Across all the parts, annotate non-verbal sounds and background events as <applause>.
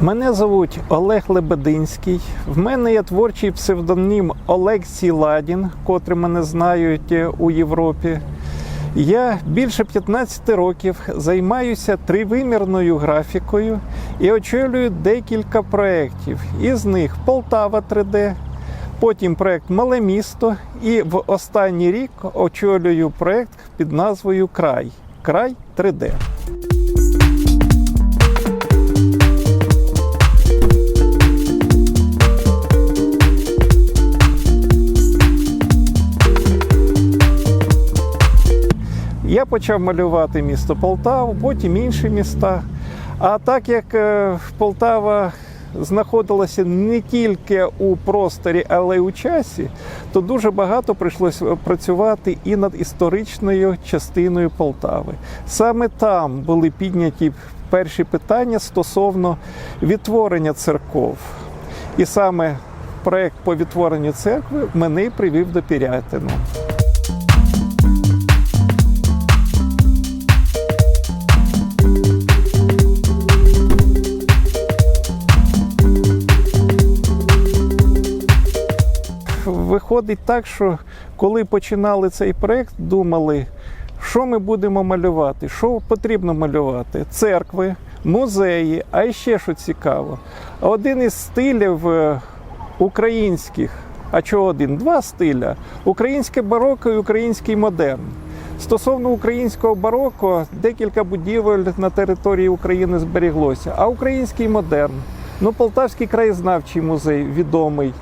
Мене звуть Олег Лебединський. В мене є творчий псевдонім Олексій Ладін, котрий мене знають е, у Європі. Я більше 15 років займаюся тривимірною графікою і очолюю декілька проєктів. Із них Полтава 3D, потім проєкт Мале місто. І в останній рік очолюю проєкт під назвою Край. Край 3D. Я почав малювати місто Полтаву, потім інші міста. А так як е, Полтава знаходилася не тільки у просторі, але й у часі, то дуже багато прийшлося працювати і над історичною частиною Полтави. Саме там були підняті перші питання стосовно відтворення церков. І саме проект по відтворенню церкви мене привів до Пірятину. Виходить так, що коли починали цей проект, думали, що ми будемо малювати, що потрібно малювати: церкви, музеї, а ще що цікаво. Один із стилів е, українських, а чого один? Два стиля: українське бароко і український модерн. Стосовно українського бароко, декілька будівель на території України зберіглося. А український модерн, ну Полтавський краєзнавчий музей відомий.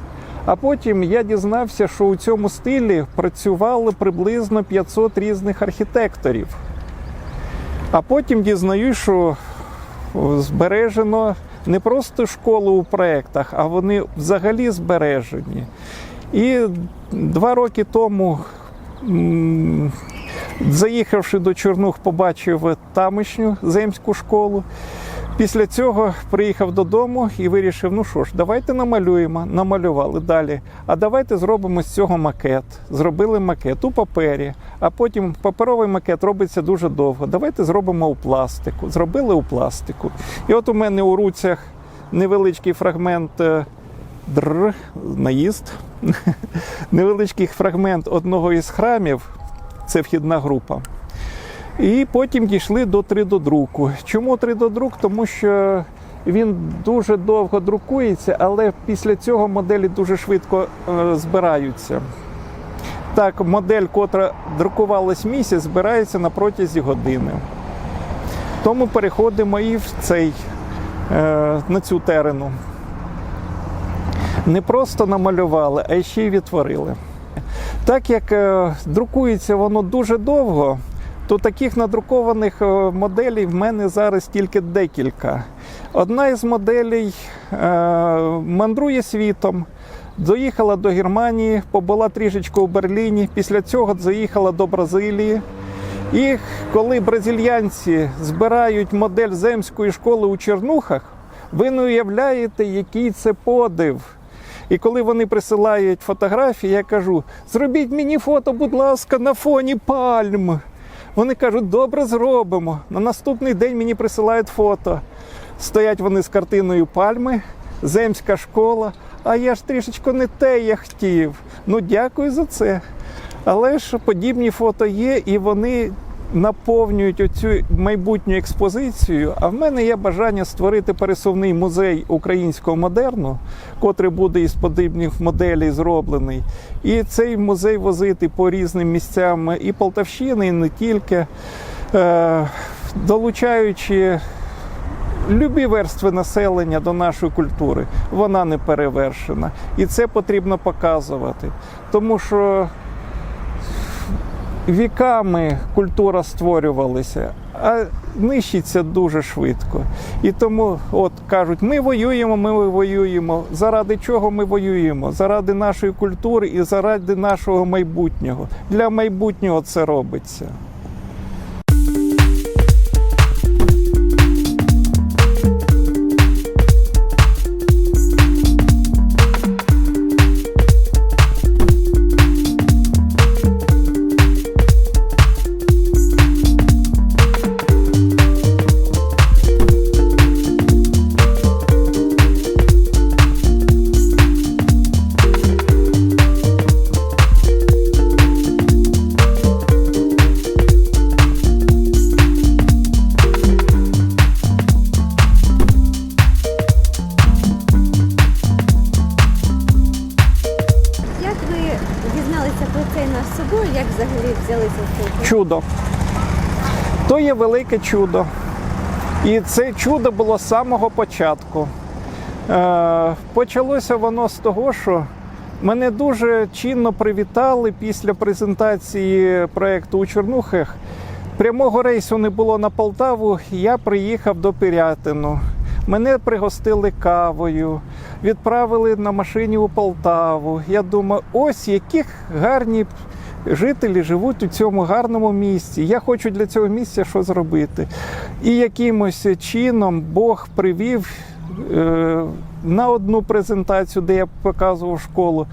А потім я дізнався, що у цьому стилі працювали приблизно 500 різних архітекторів. А потім дізнаюсь, що збережено не просто школи у проєктах, а вони взагалі збережені. І два роки тому, заїхавши до Чорнух, побачив тамішню земську школу. Після цього приїхав додому і вирішив: ну що ж, давайте намалюємо. Намалювали далі. А давайте зробимо з цього макет. Зробили макет у папері, а потім паперовий макет робиться дуже довго. Давайте зробимо у пластику. Зробили у пластику. І от у мене у руцях невеличкий фрагмент. е, Др, наїзд. <laughs> Невеличкий фрагмент одного із храмів, це вхідна група. І потім дійшли до 3D-друку. Чому 3D-друк? Тому що він дуже довго друкується, але після цього моделі дуже швидко е, збираються. Так, модель, котра друкувалась місяць, збирається на протязі години. Тому переходимо і в цей, е, на цю терену. Не просто намалювали, а ще й відтворили. Так як е, друкується воно дуже довго, то таких надрукованих е, моделей в мене зараз тільки декілька. Одна із моделей е, мандрує світом, доїхала до Германії, побула трішечки у Берліні, після цього заїхала до Бразилії. І коли бразильянці збирають модель земської школи у Чернухах, ви не уявляєте, який це подив. І коли вони присилають фотографії, я кажу: зробіть мені фото, будь ласка, на фоні пальм. Вони кажуть, добре зробимо. На наступний день мені присилають фото. Стоять вони з картиною пальми, земська школа. А я ж трішечки не те я хотів. Ну, дякую за це. Але ж подібні фото є, і вони наповнюють оцю майбутню експозицію. А в мене є бажання створити пересувний музей українського модерну, котрий буде із подібних моделей зроблений. І цей музей возити по різним місцям і Полтавщини, і не тільки, е, долучаючи. Любі верстви населення до нашої культури, вона не перевершена. І це потрібно показувати. Тому що віками культура створювалася, а нищиться дуже швидко. І тому, от кажуть, ми воюємо, ми воюємо. Заради чого ми воюємо? Заради нашої культури і заради нашого майбутнього. Для майбутнього це робиться. Чудо. То є велике чудо. І це чудо було з самого початку. Е, почалося воно з того, що мене дуже чинно привітали після презентації проєкту у Чорнухах. Прямого рейсу не було на Полтаву, я приїхав до Пирятину. Мене пригостили кавою, відправили на машині у Полтаву. Я думаю, ось яких гарні жителі живуть у цьому гарному місці. Я хочу для цього місця щось зробити. І якимось чином Бог привів е, на одну презентацію, де я показував школу.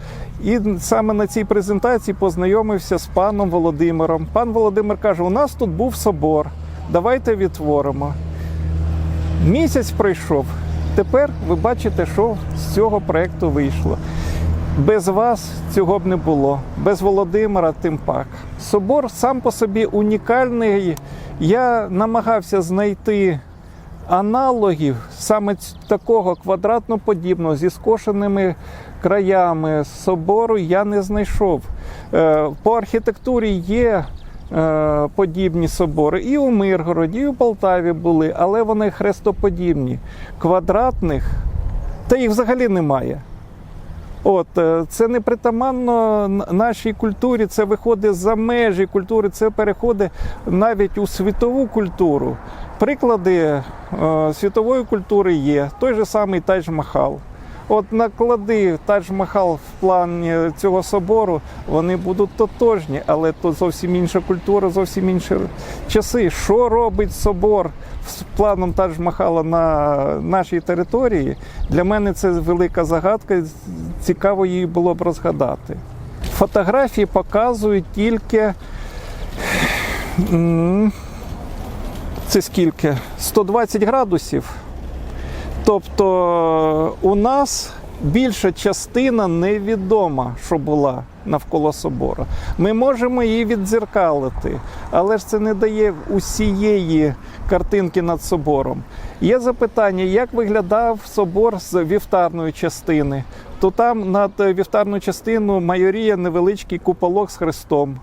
І саме на цій презентації познайомився з паном Володимиром. Пан Володимир каже: у нас тут був собор. Давайте відтворимо. Місяць пройшов. Тепер ви бачите, що з цього проєкту вийшло. Без вас цього б не було, без Володимира тим пак. Собор сам по собі унікальний. Я намагався знайти аналогів саме такого квадратно-подібного зі скошеними краями собору я не знайшов. Е, По архітектурі є е, подібні собори і у Миргороді, і у Полтаві були, але вони хрестоподібні. Квадратних, та їх взагалі немає. От е, це не притаманно нашій культурі, це виходить за межі культури, це переходить навіть у світову культуру. Приклади е, світової культури є той же самий Тадж-Махал. От наклади Тадж-Махал в плані цього собору, вони будуть тотожні, але то зовсім інша культура, зовсім інші часи. Що робить собор з планом Тадж-Махала на нашій території? Для мене це велика загадка. Цікаво її було б розгадати. Фотографії показують тільки. Це скільки? 120 градусів. Тобто у нас більша частина невідома, що була навколо собору. Ми можемо її віддзеркалити, але ж це не дає усієї картинки над собором. Є запитання, як виглядав собор з вівтарної частини. То там над вівтарною частиною майоріє невеличкий куполок з хрестом.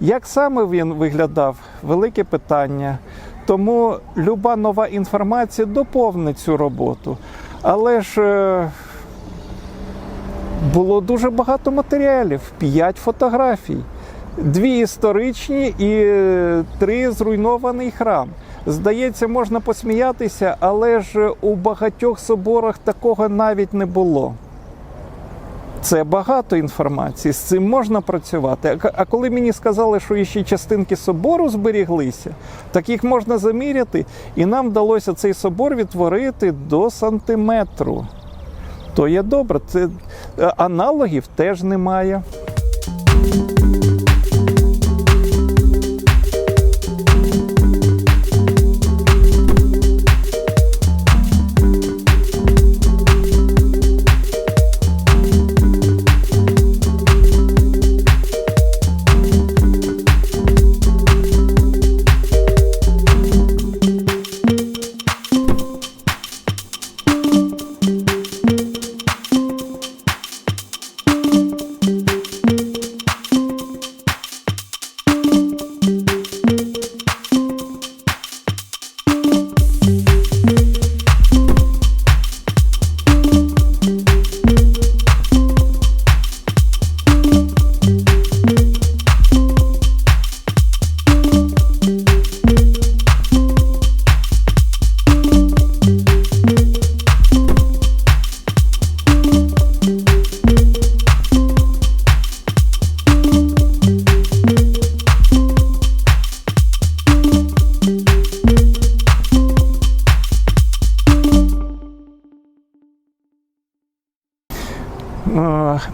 Як саме він виглядав? Велике питання. Тому люба нова інформація доповнить цю роботу. Але ж е, було дуже багато матеріалів, п'ять фотографій, дві історичні і е, три зруйнований храм. Здається, можна посміятися, але ж у багатьох соборах такого навіть не було. Це багато інформації, з цим можна працювати. А коли мені сказали, що ще частинки собору зберіглися, так їх можна заміряти, і нам вдалося цей собор відтворити до сантиметру. То є добре. Це е, аналогів теж немає.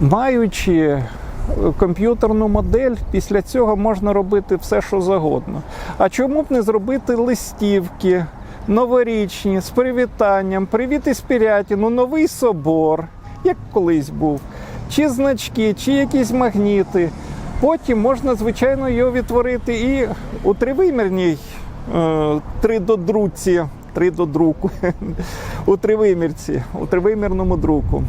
Маючи е, комп'ютерну модель, після цього можна робити все, що завгодно. А чому б не зробити листівки новорічні з привітанням, привіт із Пірятіну, новий собор, як колись був, чи значки, чи якісь магніти. Потім можна, звичайно, його відтворити і у тривимірній е, тридодруці, тридодруку, <laughs> у тривимірці, у тривимірному друку.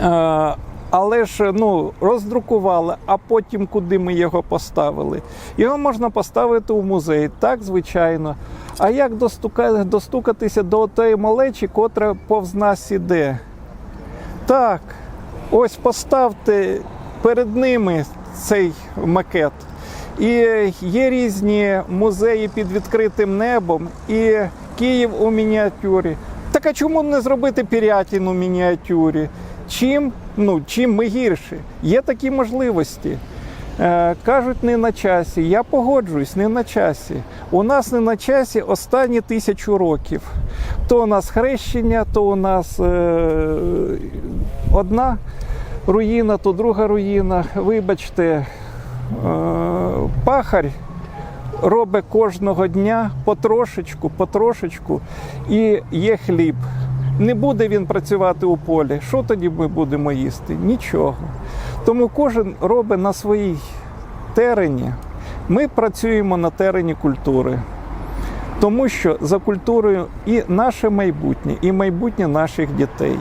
Е, Але ж ну, роздрукували, а потім куди ми його поставили? Його можна поставити у музей, так, звичайно. А як достука... достукатися до тієї малечі, котра повз нас іде? Так, ось поставте перед ними цей макет. І є різні музеї під відкритим небом, і Київ у мініатюрі. Так а чому не зробити Пірятін у мініатюрі? Чим, ну, чим ми гірші? Є такі можливості. Е, кажуть, не на часі. Я погоджуюсь, не на часі. У нас не на часі останні тисячу років. То у нас хрещення, то у нас е, одна руїна, то друга руїна. Вибачте, е, пахарь робить кожного дня потрошечку, потрошечку, і є хліб. Не буде він працювати у полі. Що тоді ми будемо їсти? Нічого. Тому кожен робить на своїй терені. Ми працюємо на терені культури. Тому що за культурою і наше майбутнє, і майбутнє наших дітей.